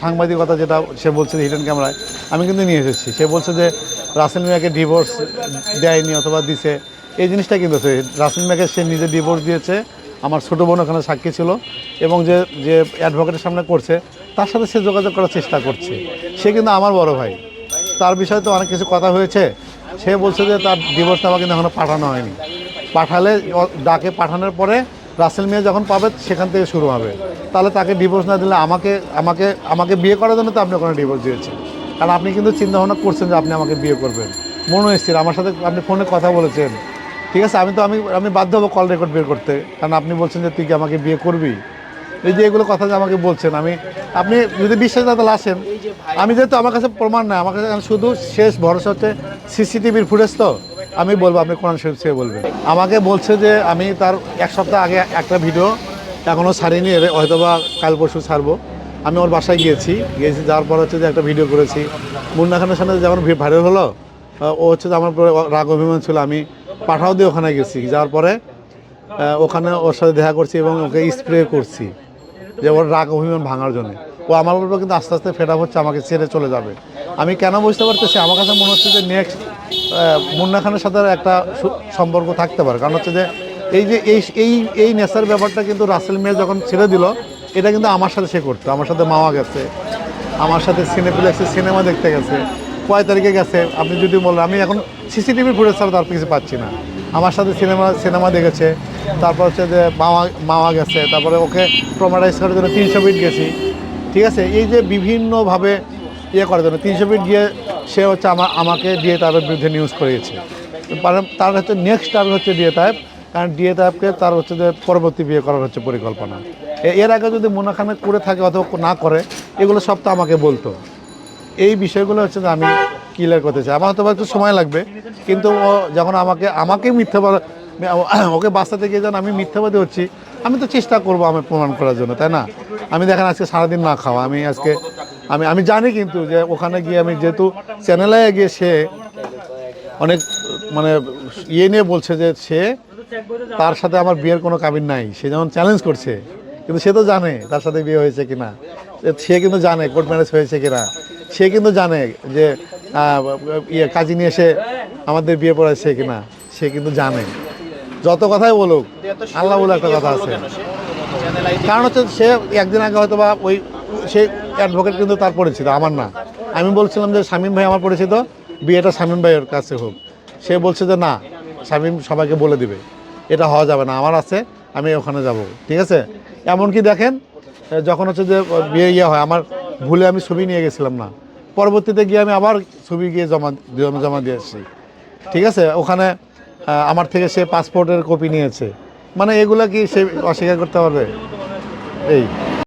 সাংবাদিকতা যেটা সে বলছে হিডেন ক্যামেরায় আমি কিন্তু নিয়ে এসেছি। সে বলছে যে রাসেল মিয়াকে ডিভোর্স দেয়নি অথবা দিছে। এই জিনিসটা কিন্তু রাসেল মিয়াকে সে নিজে ডিভোর্স দিয়েছে। আমার ছোটো বোন ওখানে সাক্ষী ছিল এবং যে যে অ্যাডভোকেটের সামনে করছে, তার সাথে সে যোগাযোগ করার চেষ্টা করছে। সে কিন্তু আমার বড় ভাই। তার বিষয়ে তো অনেক কিছু কথা হয়েছে। সে বলছে যে তার ডিভোর্স নামা কিন্তু এখনও পাঠানো হয়নি। পাঠালে ডাকে পাঠানোর পরে রাসেল মিয়া যখন পাবে, সেখান থেকে শুরু হবে। তাহলে তাকে ডিভোর্স না দিলে আমাকে আমাকে আমাকে বিয়ে করার জন্য তো আপনি ওখানে ডিভোর্স দিয়েছেন। কারণ আপনি কিন্তু চিন্তা ভাবনা করছেন যে আপনি আমাকে বিয়ে করবেন। মনে এসেছিল আমার সাথে আপনি ফোনে কথা বলেছেন। ঠিক আছে, আমি তো, আমি আমি বাধ্য হব কল রেকর্ড বের করতে। কারণ আপনি বলছেন যে তুই কি আমাকে বিয়ে করবি? এই যে এগুলো কথা যে আমাকে বলছেন, আমি, আপনি যদি বিশ্বাস না তাহলে আসেন, আমি যেহেতু আমার কাছে প্রমাণ নাই, আমার কাছে শুধু শেষ ভরসা হচ্ছে সিসিটিভির ফুটেজ তো। আমি বলব, আপনি কোরআন শরীফ থেকে বলবেন। আমাকে বলছে যে আমি তার এক সপ্তাহ আগে একটা ভিডিও এখনও ছাড়িনি হয়তো বা কাল পরশু ছাড়বো। আমি ওর বাসায় গিয়েছি গিয়েছি যাওয়ার পর হচ্ছে যে একটা ভিডিও করেছি। মুন্না খানের সামনে যখন ভাইরাল হলো ও হচ্ছে যে আমার রাগ অভিমান ছিল, আমি পাঠাও দিয়ে ওখানে গেছি। যাওয়ার পরে ওখানে ওর সাথে দেখা করছি এবং ওকে স্প্রে করছি, যে ওর রাগ অভিমান ভাঙার জন্য। ও আমার উপর কিন্তু আস্তে আস্তে ফেড হচ্ছে, আমাকে ছেড়ে চলে যাবে। আমি কেন বুঝতে পারতেছি, আমার কাছে মনে হচ্ছে যে নেক্সট মুন্না খানের সাথে একটা সম্পর্ক থাকতে পারে। কারণ হচ্ছে যে এই যে এই এই এই নেশার ব্যাপারটা কিন্তু রাসেল মিয়া যখন ছেড়ে দিল, এটা কিন্তু আমার সাথে সে করতো। আমার সাথে মামা গেছে, আমার সাথে সিনেপ্লেক্সে সিনেমা দেখতে গেছে, কয় তারিখে গেছে, আপনি যদি বলেন, আমি এখন সিসিটিভি ফুটেজ ছাড়া তার কিছু পাচ্ছি না। আমার সাথে সিনেমা সিনেমা দেখেছে, তারপর হচ্ছে যে মামা মামা গেছে, তারপরে ওকে ট্রমাটাইজ করার জন্য তিনশো ফিট গেছি। ঠিক আছে? এই যে বিভিন্নভাবে ইয়ে করার জন্য, তিনশো ফিট গিয়ে সে হচ্ছে আমা আমাকে দিয়ে তার বিরুদ্ধে নিউজ করিয়েছে। তার হচ্ছে নেক্সট টার্ম হচ্ছে ডিএ টাইপ কারণ ডিএ টাইপকে তার হচ্ছে যে পরবর্তী বিয়ে করার হচ্ছে পরিকল্পনা। এর আগে যদি মোনাখানে করে থাকে অথবা না করে, এগুলো সব তো আমাকে বলতো। এই বিষয়গুলো হচ্ছে যে আমি ক্লিয়ার করতে চাই। আমার হয়তো একটু সময় লাগবে, কিন্তু ও যখন আমাকে আমাকে মিথ্যা বলা ওকে বাঁচাতে গিয়ে যখন আমি মিথ্যাবাদী হচ্ছি, আমি তো চেষ্টা করব আমি প্রমাণ করার জন্য, তাই না? আমি দেখেন আজকে সারাদিন না খাওয়া, আমি আজকে আমি আমি জানি কিন্তু যে ওখানে গিয়ে আমি যেহেতু চ্যানেলে গিয়ে সে অনেক মানে ইয়ে নিয়ে বলছে যে সে তার সাথে আমার বিয়ের কোনো কাবিন নাই। সে যেমন চ্যালেঞ্জ করছে, কিন্তু সে তো জানে তার সাথে বিয়ে হয়েছে কিনা। সে কিন্তু জানে কোর্ট ম্যারেজ হয়েছে কিনা। সে কিন্তু জানে যে ইয়ে কাজী নিয়ে এসে আমাদের বিয়ে পড়াচ্ছে কিনা। সে কিন্তু জানে। যত কথাই বলুক আল্লাহ বলে একটা কথা আছে। কারণ হচ্ছে সে একদিন আগে হয়তো বা ওই সে অ্যাডভোকেট কিন্তু তার পরিচিত, আমার না। আমি বলছিলাম যে শামীম ভাই আমার পরিচিত, বিয়েটা শামীম ভাইয়ের কাছে হোক। সে বলছে যে না, শামীম সবাইকে বলে দিবে। এটা হওয়া যাবে না, আমার আছে, আমি ওখানে যাব। ঠিক আছে? এমনকি দেখেন, যখন হচ্ছে যে বিয়ে ইয়ে হয়, আমার ভুলে আমি ছবি নিয়ে গেছিলাম না। পরবর্তীতে গিয়ে আমি আবার ছবি গিয়ে জমা জমা- দিয়ে আসছি। ঠিক আছে? ওখানে আমার থেকে সে পাসপোর্টের কপি নিয়েছে। মানে এগুলা কি সে অস্বীকার করতে পারবে? এই।